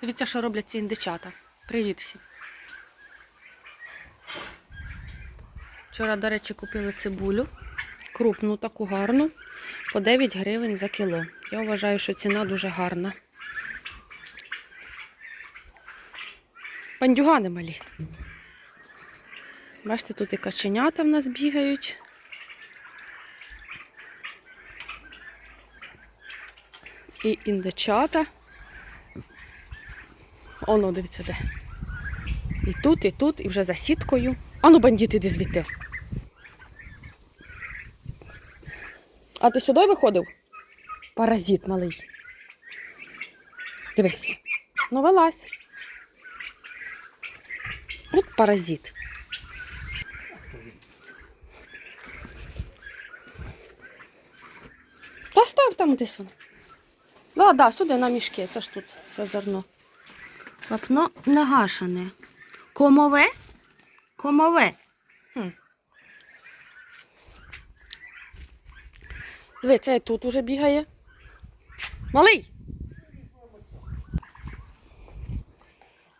Дивіться, що роблять ці індичата. Привіт всім. Вчора, до речі, купили цибулю. Крупну, таку гарну. По 9 гривень за кіло. Я вважаю, що ціна дуже гарна. Пандюгани малі. Бачите, тут і каченята в нас бігають. І індичата. Оно, дивіться, де. І тут, і тут, і вже за сіткою. Ану, бандит, іди звідти. А ти сюди виходив? Паразит малий. Дивись. Ну, вилазь. От паразит. Та став там десь. Да, да, сюди на мішки, це ж тут, це зерно. Вапно нагашене. Комове? Комове. Хм. Диви, це тут уже бігає. Малий!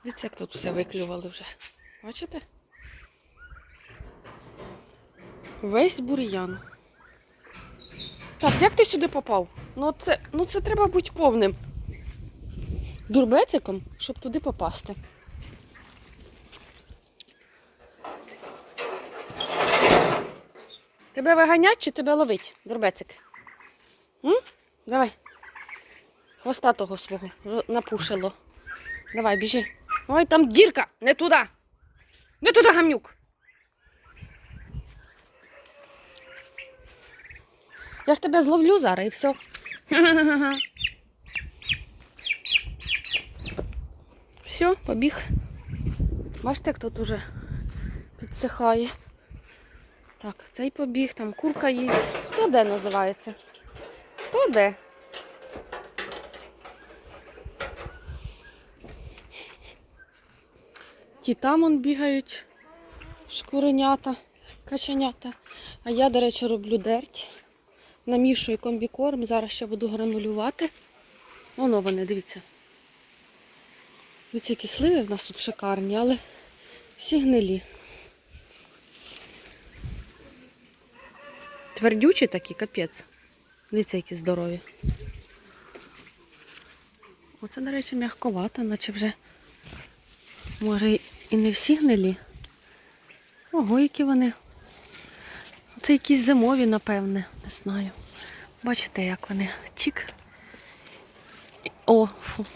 Дивіться, як тут все виклювали вже. Бачите? Весь бур'ян. Так, як ти сюди попав? Ну це, ну це треба бути повним дурбециком, щоб туди попасти. Тебе виганять чи тебе ловить, дурбецик? М? Давай. Хвоста того свого напушило. Давай, біжи. Ой, там дірка! Не туди! Не туди, гамнюк! Я ж тебе зловлю зараз і все. Все, побіг. Бачите, як тут уже підсихає. Так, цей побіг, там курка їсть. Хто де називається? Хто де? Ті там он бігають, шкуренята, каченята. А я, до речі, роблю дерть. Намішую комбікорм, зараз ще буду гранулювати. Воно вони, дивіться. Дивіться, які сливи в нас тут шикарні, але всі гнилі. Твердючі такі, капець. Дивіться, які здорові. Оце, до речі, м'ягковато, наче вже може і не всі гнилі. Ого, які вони. Це якісь зимові, напевне, не знаю. Бачите, як вони чік. О, фу.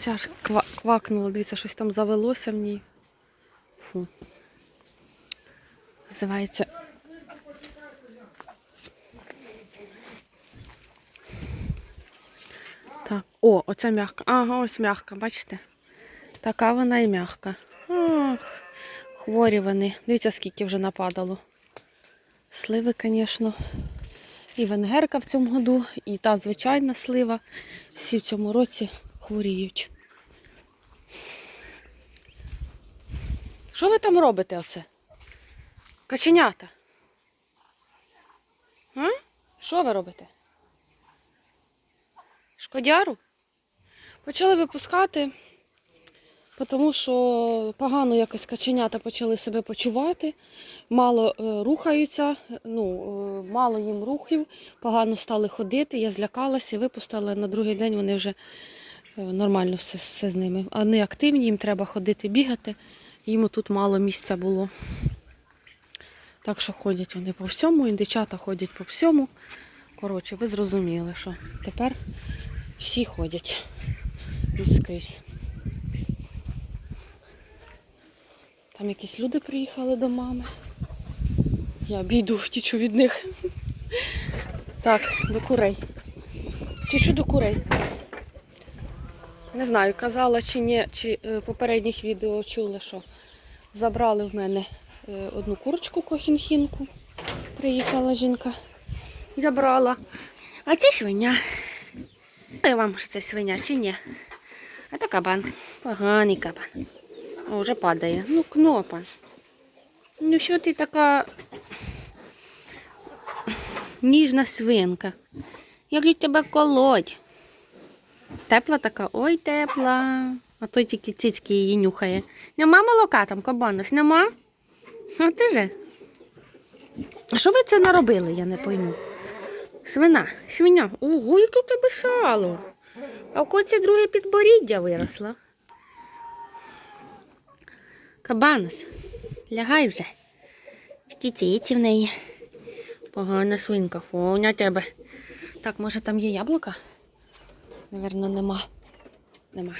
Ця ж ква квакнула, дивіться, щось там завелося в ній. Фу. Називається. Так, о, оця м'яка. Ага, ось м'яка, бачите? Така вона і м'яка. Ах, хворі вони. Дивіться, скільки вже нападало. Сливи, звісно. І венгерка в цьому году, і та звичайна слива. Всі в цьому році хворіють. Що ви там робите оце? Каченята? А? Що ви робите? Шкодяру? Почали випускати, тому що погано якось каченята почали себе почувати, мало е, рухаються, ну, е, мало їм рухів, погано стали ходити. Я злякалася, випустила на другий день вони вже е, нормально все, все з ними. Вони активні, їм треба ходити, бігати. Їм тут мало місця було. Так що ходять вони по всьому, індичата ходять по всьому. Коротше, ви зрозуміли, що тепер всі ходять скрізь. Там якісь люди приїхали до мами. Я обійду, втічу від них. Так, до курей. Втічу до курей. Не знаю, казала чи ні, чи е, попередніх відео чули, що забрали в мене е, одну курочку кохінхінку. Приїхала жінка. Забрала. А це свиня. Я вам що це свиня чи ні? А то кабан. Поганий кабан. О, вже падає. Ну, кнопа. Ну що ти така ніжна свинка? Як же тебе колоть? Тепла така? Ой, тепла. А той тільки цицьки її нюхає. Нема молока там, кабанос, нема? А ти же. А що ви це наробили, я не пойму. Свина, свиня. Ого, яке у тебе сало. А в коці друге підборіддя виросло. Кабанос, лягай вже. Тільки ціці в неї. Погана свинка, фу, тебе. Так, може там є яблука? Наверно, нема. Нема.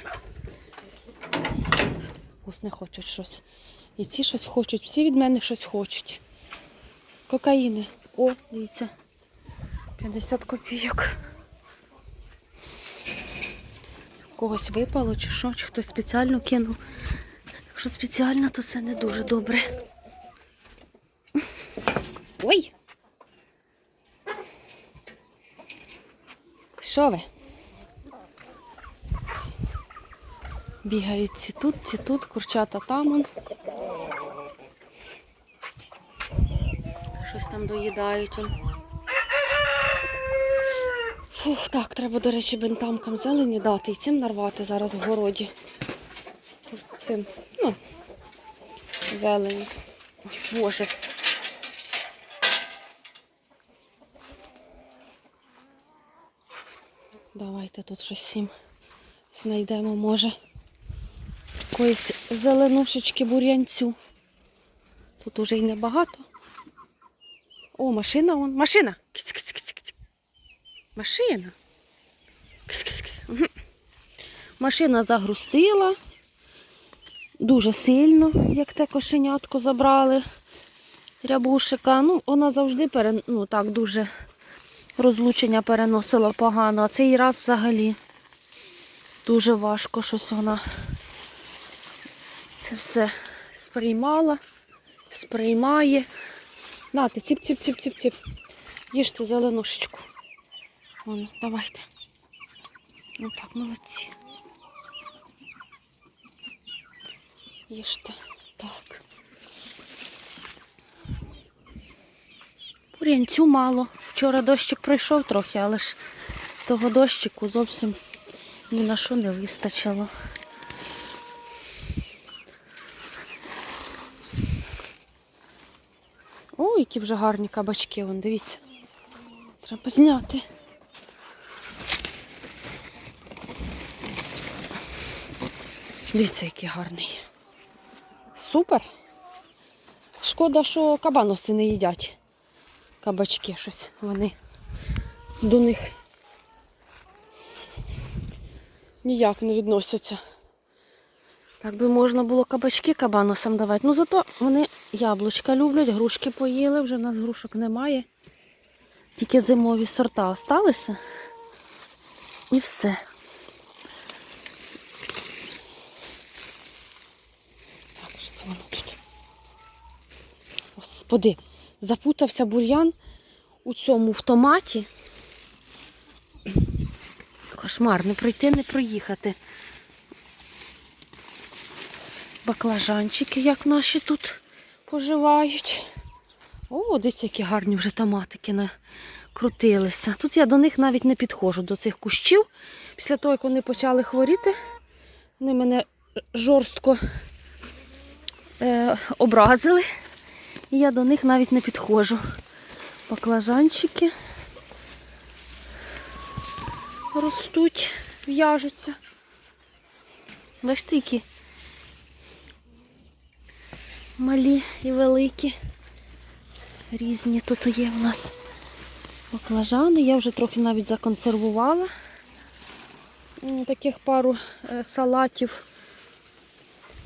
Вкусне хочуть щось. І ці щось хочуть, всі від мене щось хочуть. Кокаїни. О, дивіться. 50 копійок. Когось випало чи що, чи хтось спеціально кинув. Якщо спеціально, то це не дуже добре. Ой! Що ви? Бігають ці тут, ці тут, курчата там. Щось там доїдають. Фух, так, треба, до речі, бентамкам зелені дати і цим нарвати зараз в городі. Цим, ну, зелені. Ой, Боже. Давайте тут щось всім знайдемо, може. Якоїсь зеленушечки бур'янцю. Тут уже й небагато. О, машина вон. Машина! Киць-киць-киць-киць. Машина. Кис-кис-кис. Мгм. Машина загрустила дуже сильно, як те кошенятко забрали рябушика. Ну, вона завжди пере... ну, так, дуже розлучення переносила погано, а цей раз взагалі дуже важко щось вона це все сприймала, сприймає. Нате, ціп-ціп-ціп-ціп-ціп. Їжте зеленушечку. Вон, давайте. Ну так, молодці. Їжте. Так. Бурянцю мало. Вчора дощик прийшов трохи, але ж того дощику зовсім ні на що не вистачило. О, які вже гарні кабачки, вон, дивіться. Треба зняти. Дивіться, який гарний. Супер. Шкода, що кабаноси не їдять. Кабачки щось вони до них ніяк не відносяться. Так би можна було кабачки кабаносам давати. Ну зато вони яблучка люблять, грушки поїли, вже в нас грушок немає. Тільки зимові сорта осталися. І все. Так, що це воно тут? Господи, запутався бур'ян у цьому в томаті. Кошмар, не пройти, не проїхати. Баклажанчики, як наші тут поживають. О, дивіться, які гарні вже томатики накрутилися. Тут я до них навіть не підходжу, до цих кущів. Після того, як вони почали хворіти, вони мене жорстко е, образили. І я до них навіть не підходжу. Баклажанчики ростуть, в'яжуться. Бачите, які малі і великі. Різні тут є в нас баклажани. Я вже трохи навіть законсервувала. Таких пару е, салатів,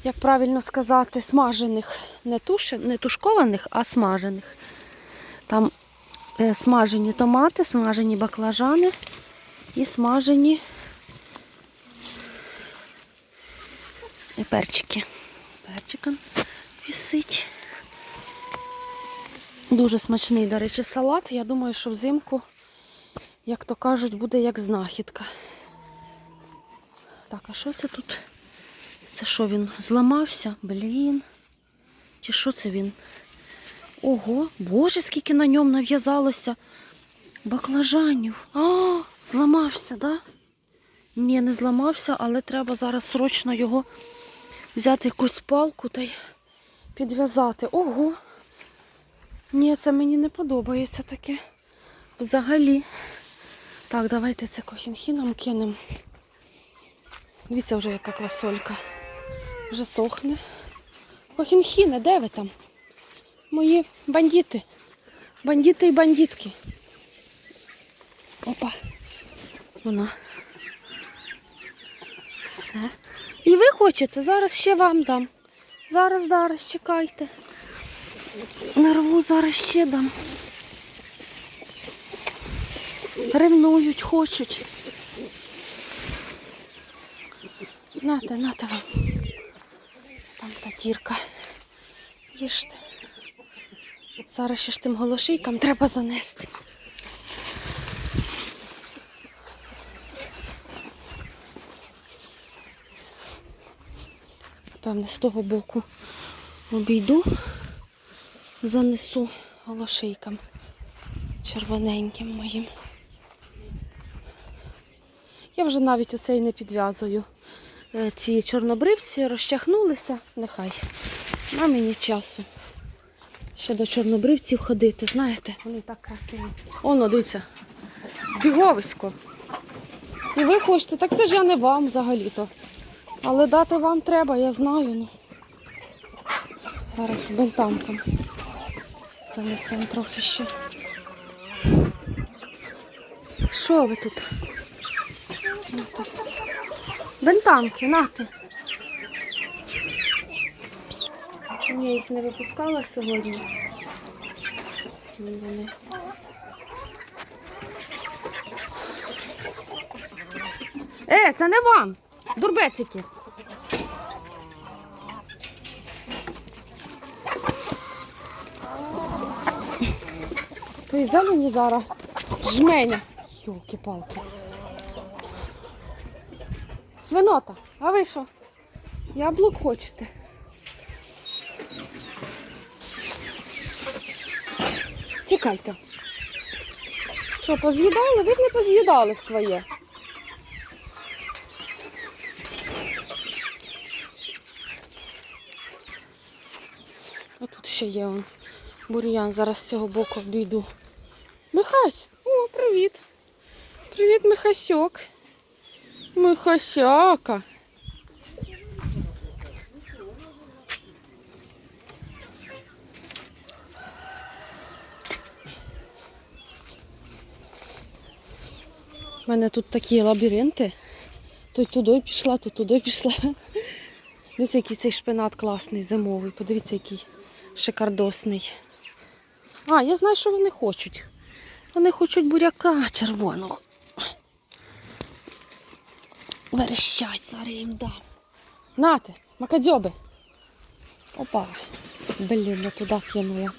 як правильно сказати, смажених, не, туши, не тушкованих, а смажених. Там е, смажені томати, смажені баклажани і смажені перчики. Перчиком вісить. Дуже смачний, до речі, салат. Я думаю, що взимку, як то кажуть, буде як знахідка. Так, а що це тут? Це що він зламався? Блін. Чи що це він? Ого, боже, скільки на ньому нав'язалося баклажанів. А, зламався, да? Ні, не зламався, але треба зараз срочно його взяти якусь палку та й підв'язати. Ого! Ні, це мені не подобається таке. Взагалі. Так, давайте це кохінхіном кинемо. Дивіться вже яка квасолька. Вже сохне. Кохінхіне, де ви там? Мої бандити. Бандити і бандитки. Опа. Вона. Все. І ви хочете? Зараз ще вам дам. Зараз, зараз, чекайте. Нарву зараз ще дам. Ревнують, хочуть. Нате, нате вам. Там та дірка. Їжте. Зараз ще ж тим голошийкам треба занести. Певне, з того боку обійду, занесу голошийкам червоненьким моїм. Я вже навіть оцей не підв'язую. Е, Ці чорнобривці розчахнулися, нехай. На мені часу. Ще до чорнобривців ходити, знаєте, вони так красиві. Оно, дивіться, біговисько. І ви хочете, так це ж я не вам взагалі-то. Але дати вам треба, я знаю. Ну. Зараз бентамкам занесемо трохи ще. Що ви тут? Бентамки, нати. Я їх не випускала сьогодні. Вони. Е, це не вам! Дурбецики! То і зелені зараз жменя. Йолки-палки. Свинота, а ви що? Яблук хочете? Чекайте. Що, поз'їдали? Ви не поз'їдали своє. Отут ще є он. бур'ян. Зараз з цього боку обійду. Михась! О, привіт! Привіт, Михасьок. Михасяка. У мене тут такі лабіринти. То туди пішла, то туди пішла. Дивіться, який цей шпинат класний, зимовий. Подивіться, який шикардосний. А, я знаю, що вони хочуть. Вони хочуть буряка червоного. Верещать, зараз їм дам. Нате, макадьоби. Опа. Блін, я туди кинула.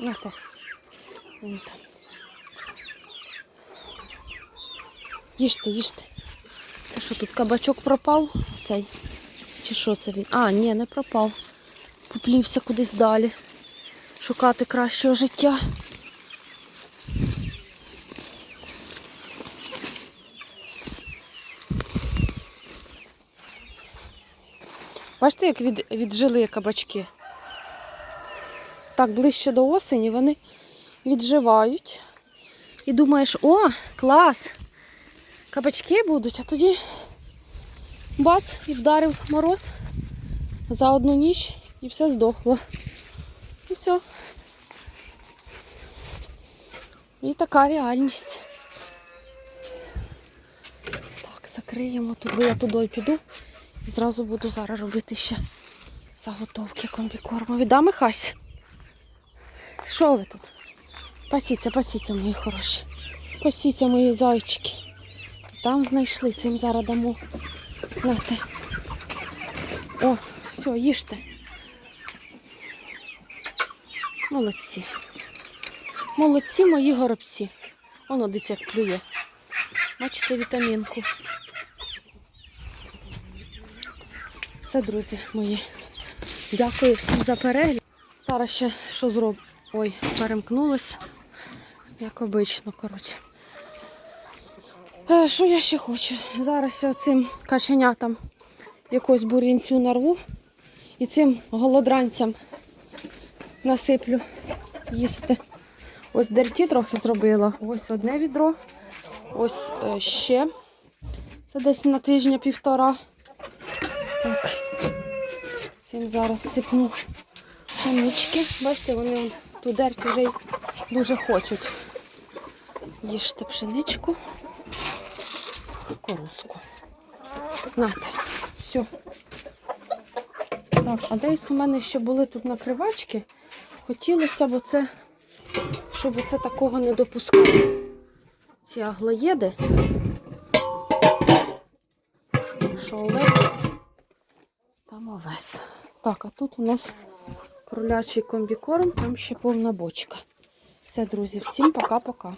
Нате. Вон там. Їжте, їжте. Та що тут кабачок пропав? Цей? Чи що це він? А, ні, не пропав. Поплівся кудись далі. Шукати кращого життя. Бачите, як від, віджили кабачки? Так, ближче до осені вони відживають. І думаєш, о, клас! Кабачки будуть, а тоді бац, і вдарив мороз за одну ніч і все здохло. І все. І така реальність. Так, закриємо тут, бо я туди піду і зразу буду зараз робити ще заготовки комбікормові. Да, Михась? Що ви тут? Пасіться, пасіться, мої хороші. Пасіться, мої зайчики. Там знайшли, цим зараз дамо. Нате. О, все, їжте. Молодці. Молодці мої горобці. Воно дитя клює. Бачите вітамінку. Все, друзі мої. Дякую всім за перегляд. Зараз ще що зроб... Ой, перемкнулось. Як обично, коротше. Е, що я ще хочу? Зараз ще цим каченятам якусь бур'янцю нарву і цим голодранцям насиплю їсти. Ось дерті трохи зробила. Ось одне відро. Ось е, ще. Це десь на тижня півтора. Так. Цим зараз сипну пшенички. Бачите, вони вон ту дерть вже й дуже хочуть. Їжте пшеничку. Коруску. Нате. Все. Так, а десь у мене ще були тут накривачки. Хотілося б оце, щоб оце такого не допускати. Ці аглоєди. Що овес, там овес. Так, а тут у нас кролячий комбікорм, там ще повна бочка. Все, друзі, всім пока-пока.